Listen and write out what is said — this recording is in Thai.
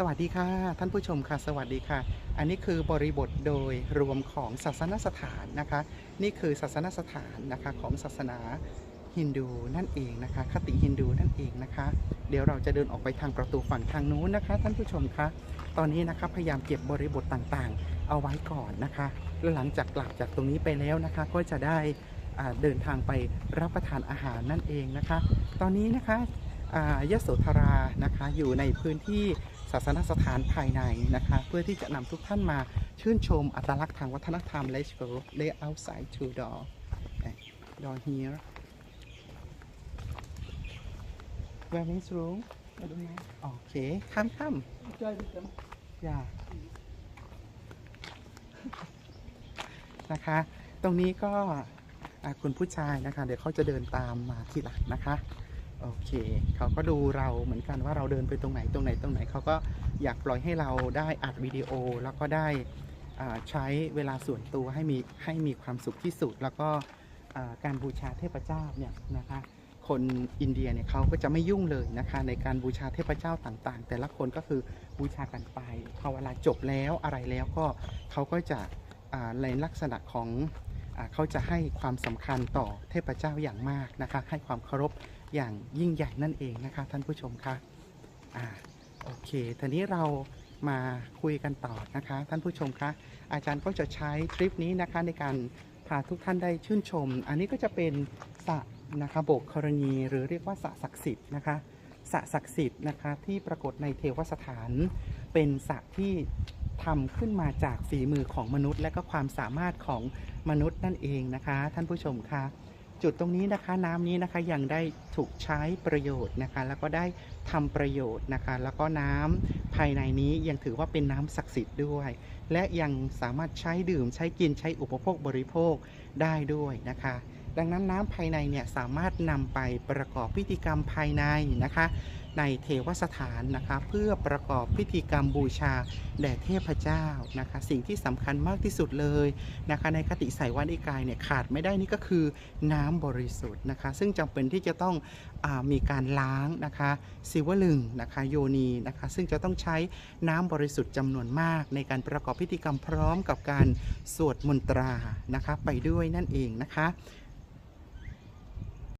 สวัสดีค่ะ ท่านผู้ชมค่ะ สวัสดีค่ะ อันนี้คือบริบทโดยรวมของศาสนสถานนะคะ นี่คือศาสนสถานนะคะของศาสนาฮินดูนั่นเองนะคะ คติฮินดูนั่นเองนะคะ เดี๋ยวเราจะเดินออกไปทางประตูฝั่งทางนู้นนะคะ ท่านผู้ชมคะตอนนี้นะคะพยายามเก็บบริบทต่างๆ เอาไว้ก่อนนะคะแล้วหลังจากกลับจากตรงนี้ไปแล้วนะคะ ก็จะได้เดินทางไปรับประทานอาหารนั่นเองนะคะ ตอนนี้นะคะอ่ายโสธรานะคะอยู่ในพื้นที่ ศาสนสถานภายในนะคะ เพื่อที่จะนำทุกท่านมาชื่นชมอัตลักษณ์ทางวัฒนธรรม Let's go lay outside to door door here where is room โอเค come come Try with them. อย่านะคะ ตรงนี้ก็คุณผู้ชายนะคะ เดี๋ยวเขาจะเดินตามมาทีหลังนะคะ โอเค เขาก็ดูเราเหมือนกันว่าเราเดินไปตรงไหนตรงไหนตรงไหน เขาก็อยากปล่อยให้เราได้อัดวิดีโอแล้วก็ได้ใช้เวลาส่วนตัวให้มีให้มีความสุขที่สุด แล้วก็การบูชาเทพเจ้าเนี่ยนะคะคนอินเดียเนี่ยเขาก็จะไม่ยุ่งเลยนะคะในการบูชาเทพเจ้าต่างๆ แต่ละคนก็คือบูชากันไปพอเวลาจบแล้วอะไรแล้วก็เขาก็จะอ่าในลักษณะของ เขาจะให้ความสำคัญต่อเทพเจ้าอย่างมากนะคะ ให้ความเคารพอย่างยิ่งใหญ่นั่นเองนะคะ ท่านผู้ชมคะอ่าโอเคทีนี้เรามาคุยกันต่อนะคะ ท่านผู้ชมคะอาจารย์ก็จะใช้ทริปนี้นะคะในการพาทุกท่านได้ชื่นชม อันนี้ก็จะเป็นสระนะคะโบกกรณีหรือเรียกว่าสระศักดิ์สิทธิ์นะคะสระศักดิ์สิทธิ์นะคะที่ปรากฏในเทวสถาน เป็นสระที่ ทำขึ้นมาจากฝีมือของมนุษย์ และก็ความสามารถของมนุษย์นั่นเองนะคะ ท่านผู้ชมคะจุดตรงนี้นะคะ น้ำนี้นะคะยังได้ ถูกใช้ประโยชน์นะคะ แล้วก็ได้ทำประโยชน์นะคะ แล้วก็น้ำภายในนี้ยังถือว่าเป็นน้ำศักดิ์สิทธิ์ด้วย และยังสามารถใช้ดื่มใช้กินใช้อุปโภคบริโภคได้ด้วยนะคะ ดังนั้นน้ำภายในเนี่ยสามารถนำไปประกอบพิธีกรรมภายในนะคะ ในเทวสถานนะคะ เพื่อประกอบพิธีกรรมบูชาแด่เทพเจ้านะคะ สิ่งที่สำคัญมากที่สุดเลยนะคะ ในคติไสยวานิกายเนี่ยขาดไม่ได้นี่ก็คือน้ำบริสุทธิ์นะคะ ซึ่งจำเป็นที่จะต้องมีการล้างนะคะซิวลึงนะคะโยนีนะคะ ซึ่งจะต้องใช้น้ำบริสุทธิ์จำนวนมาก ในการประกอบพิธีกรรมพร้อมกับการสวดมนตรานะคะไปด้วยนั่นเองนะคะ